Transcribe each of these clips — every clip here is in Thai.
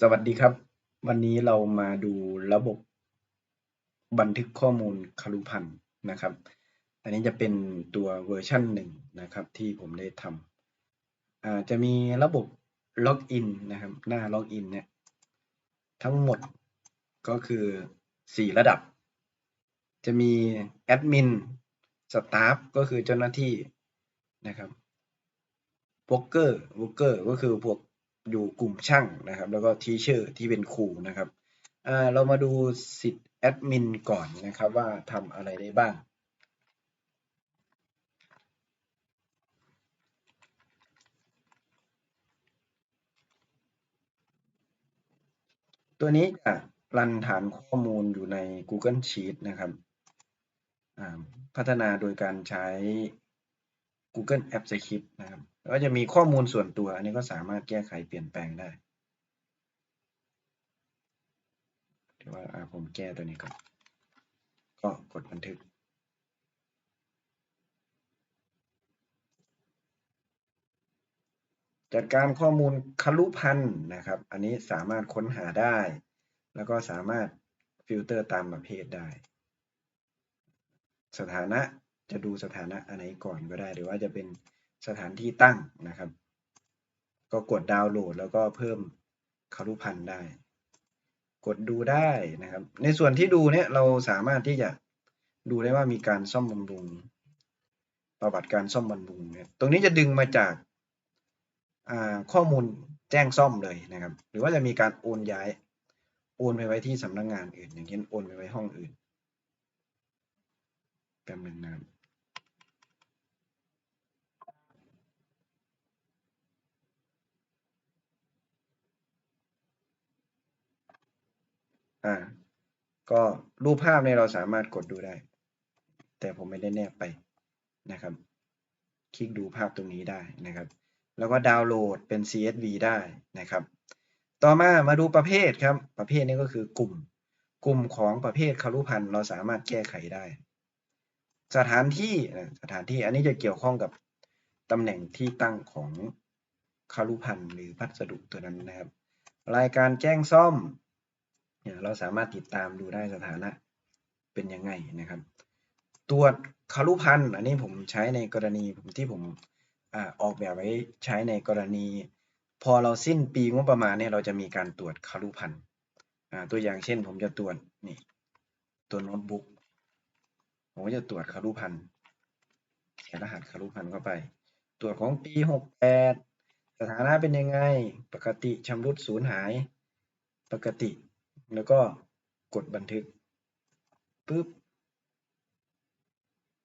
สวัสดีครับ วันนี้เรามาดูระบบบันทึกข้อมูลคารุพันธ์นะครับ อันนี้จะเป็นตัวเวอร์ชันหนึ่งนะครับที่ผมได้ทำจะมีระบบล็อกอินนะครับ หน้าล็อกอินเนี่ยทั้งหมดก็คือ 4 ระดับ จะมีแอดมินสตาฟก็คือเจ้าหน้าที่นะครับวอ k เกอร์วอ k เกอร์ก็คือพวก อยู่กลุ่มช่างนะครับ แล้วก็ทีเชอร์ที่เป็นครูนะครับเรามาดูสิทธิ์แอดมินก่อนนะครับว่าทำอะไรได้บ้างตัวนี้จะรันฐานข้อมูลอยู่ใน Google Sheet นะครับ พัฒนาโดยการใช้ Google Apps Script นะครับ แล้วก็จะมีข้อมูลส่วนตัว อันนี้ก็สามารถแก้ไขเปลี่ยนแปลงได้เดี๋ยวว่าอ่าผมแก้ตัวนี้ก่อน ก็กดบันทึก จัดการข้อมูลคลุพันธ์นะครับ อันนี้สามารถค้นหาได้ แล้วก็สามารถฟิลเตอร์ตามประเภทได้ สถานะจะดูสถานะอันไหนก่อนก็ได้ หรือว่าจะเป็น สถานที่ตั้งนะครับ ก็กดดาวน์โหลดแล้วก็เพิ่มคารุพันธ์ได้ กดดูได้นะครับ ในส่วนที่ดูเนี่ยเราสามารถที่จะดูได้ว่ามีการซ่อมบำรุง ประวัติการซ่อมบำรุงเนี่ยตรงนี้จะดึงมาจากข้อมูลแจ้งซ่อมเลยนะครับ หรือว่าจะมีการโอนย้าย โอนไปไว้ที่สำนักงงานอื่น อย่างเช่นโอนไปไว้ห้องอื่นแป๊บนึงนะครับ อ่า ก็รูปภาพเนี่ยเราสามารถกดดูได้ แต่ผมไม่ได้แนบไปนะครับ คลิกดูภาพตรงนี้ได้นะครับ แล้วก็ดาวน์โหลดเป็น CSV ได้นะครับ ต่อมามาดูประเภทครับ ประเภทนี้ก็คือกลุ่ม กลุ่มของประเภทคารุพันธ์เราสามารถแก้ไขได้ สถานที่สถานที่อันนี้จะเกี่ยวข้องกับตำแหน่งที่ตั้งของคารุพันธ์หรือพัสดุตัวนั้นนะครับ รายการแจ้งซ่อม เราสามารถติดตามดูได้สถานะเป็นยังไงนะครับตรวจคารุพันธ์อันนี้ผมใช้ในกรณีผมที่ผมออกแบบไว้ใช้ในกรณี พอเราสิ้นปีงบประมาณเนี่ยเราจะมีการตรวจคารุพันธ์ตัวอย่างเช่น ผมจะตรวจนี่ตัวโน้ตบุ๊กผมก็จะตรวจคารุพันธ์ใส่รหัสคารุพันธ์เข้าไป ตรวจของปีหกแปดสถานะเป็นยังไง ปกติชำรุดสูญหาย ปกติ แล้วก็กดบันทึกปุ๊บ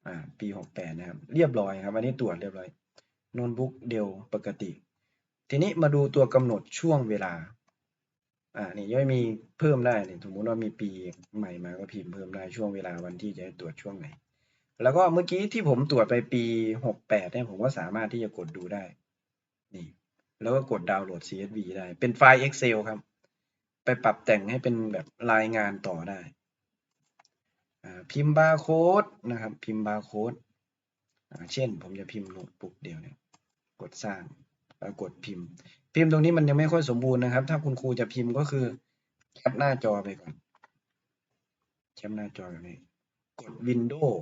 อ่าปีหกแปดนะครับ เรียบร้อยครับ อันนี้ตรวจเรียบร้อยโน้ตบุ๊กเดียวปกติ ทีนี้มาดูตัวกำหนดช่วงเวลาอ่านี่ย่อยมีเพิ่มได้นี่สมมุติว่ามีปีใหม่มาก็พิมพ์เพิ่มได้ช่วงเวลาวันที่จะตรวจช่วงไหน แล้วก็เมื่อกี้ที่ผมตรวจไปปีหกแปดเนี่ยผมก็สามารถที่จะกดดูได้นี่แล้วก็กดดาวน์โหลด CSV ได้ เป็นไฟล์ Excel ครับ ไปปรับแต่งให้เป็นแบบรายงานต่อได้พิมพ์บาร์โค้ดนะครับ พิมพ์บาร์โค้ดเช่น ผมจะพิมพ์โน้ตบุ๊กเดียวเนี่ยกดสร้างแล้วกดพิมพ์ พิมพ์ตรงนี้มันยังไม่ค่อยสมบูรณ์นะครับ ถ้าคุณครูจะพิมพ์ก็คือแคปหน้าจอไปก่อนแคปหน้าจอแบบนี้ กด Windows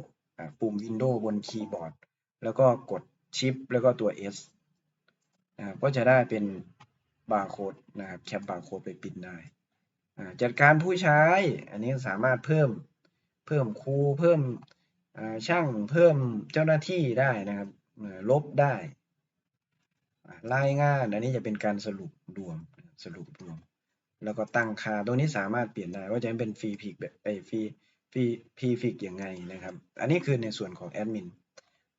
ปุ่ม Windows บนคีย์บอร์ด แล้วก็กดชิปแล้วก็ตัว S นะครับก็จะได้เป็นบาร์โค้ดนะครับแคปบาร์โค้ดไปปิดได้ จัดการผู้ใช้ อันนี้สามารถเพิ่มเพิ่มครูเพิ่มช่างเพิ่มเจ้าหน้าที่ได้นะครับลบได้ รายงานอันนี้จะเป็นการสรุปรวมสรุปรวม แล้วก็ตั้งค่าตรงนี้สามารถเปลี่ยนได้ว่าจะเป็นฟรีพิกแบบไปฟรีฟรีพีฟิกยังไงนะครับ อันนี้คือในส่วนของแอดมิน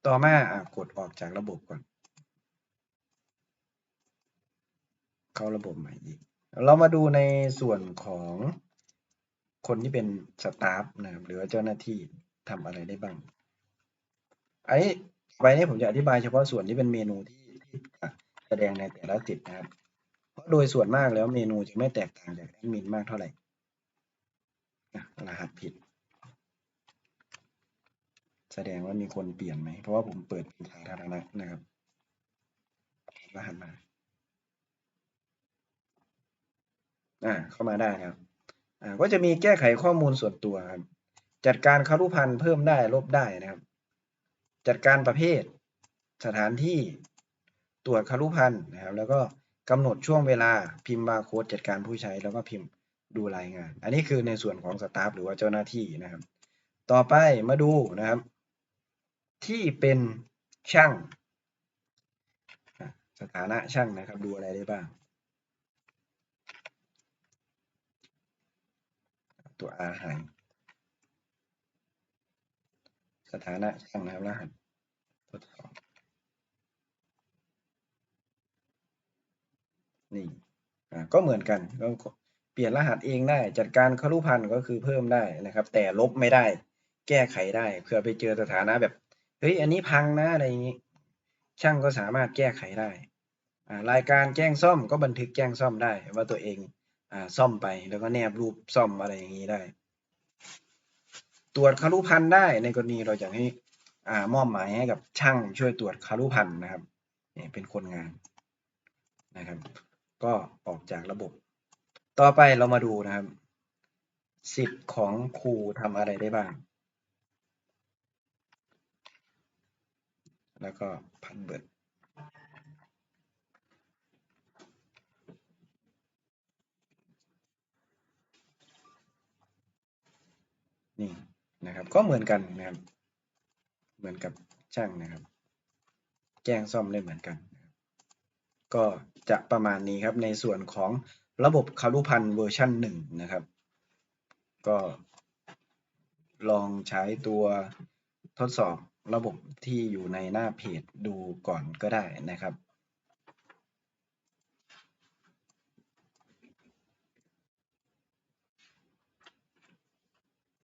ต่อมากดออกจากระบบก่อน เข้าระบบใหม่อีก เรามาดูในส่วนของคนที่เป็นสตาฟนะครับหรือว่าเจ้าหน้าที่ทำอะไรได้บ้างไอ้ไปนี้ผมจะอธิบายเฉพาะส่วนที่เป็นเมนูที่ที่แสดงในแต่ละติดนะครับ เพราะโดยส่วนมากแล้วเมนูจะไม่แตกต่างจากแอดมินมากเท่าไหร่รหัสผิด แสดงว่ามีคนเปลี่ยนไหม เพราะว่าผมเปิดเป็นสาธารณะนะครับรหัสมาร อ่าเข้ามาได้นะครับอ่าก็จะมีแก้ไขข้อมูลส่วนตัวครับ จัดการคารุพันธ์เพิ่มได้ลบได้นะครับ จัดการประเภท สถานที่ตรวจคารุพันธ์นะครับ แล้วก็กำหนดช่วงเวลาพิมพ์บาร์โค้ดจัดการผู้ใช้แล้วก็พิมพ์ดูรายงาน อันนี้คือในส่วนของสตาฟหรือว่าเจ้าหน้าที่นะครับ ต่อไปมาดูนะครับ ที่เป็นช่าง สถานะช่างนะครับ ดูอะไรได้บ้าง ตัว R หาย สถานะช่างนะครับรหัสทดสอบนี่ก็เหมือนกันก็เปลี่ยนรหัสเองได้ จัดการคารุพันธ์ก็คือเพิ่มได้นะครับ แต่ลบไม่ได้ แก้ไขได้เผื่อไปเจอสถานะแบบเฮ้ยอันนี้พังนะอะไรอย่างนี้ ช่างก็สามารถแก้ไขได้รายการแจ้งซ่อมก็บันทึกแจ้งซ่อมได้ว่าตัวเอง ซ่อมไปแล้วก็แนบรูปซ่อมอะไรอย่างนี้ได้ ตรวจคารุพันธ์ได้ในกรณีเราอยากให้อ่ามอบหมายให้กับช่างช่วยตรวจคารุพันธ์นะครับนี่เป็นคนงานนะครับ ก็ออกจากระบบ ต่อไปเรามาดูนะครับ สิทธิ์ของครูทำอะไรได้บ้าง แล้วก็พันเบิร์ดนี่นะครับ ก็เหมือนกันนะครับ เหมือนกับช่างนะครับ แจ้งซ่อมได้เหมือนกัน ก็จะประมาณนี้ครับในส่วนของระบบคารุพันธ์เวอร์ชันหนึ่งนะครับ ก็ลองใช้ตัวทดสอบระบบที่อยู่ในหน้าเพจดูก่อนก็ได้นะครับ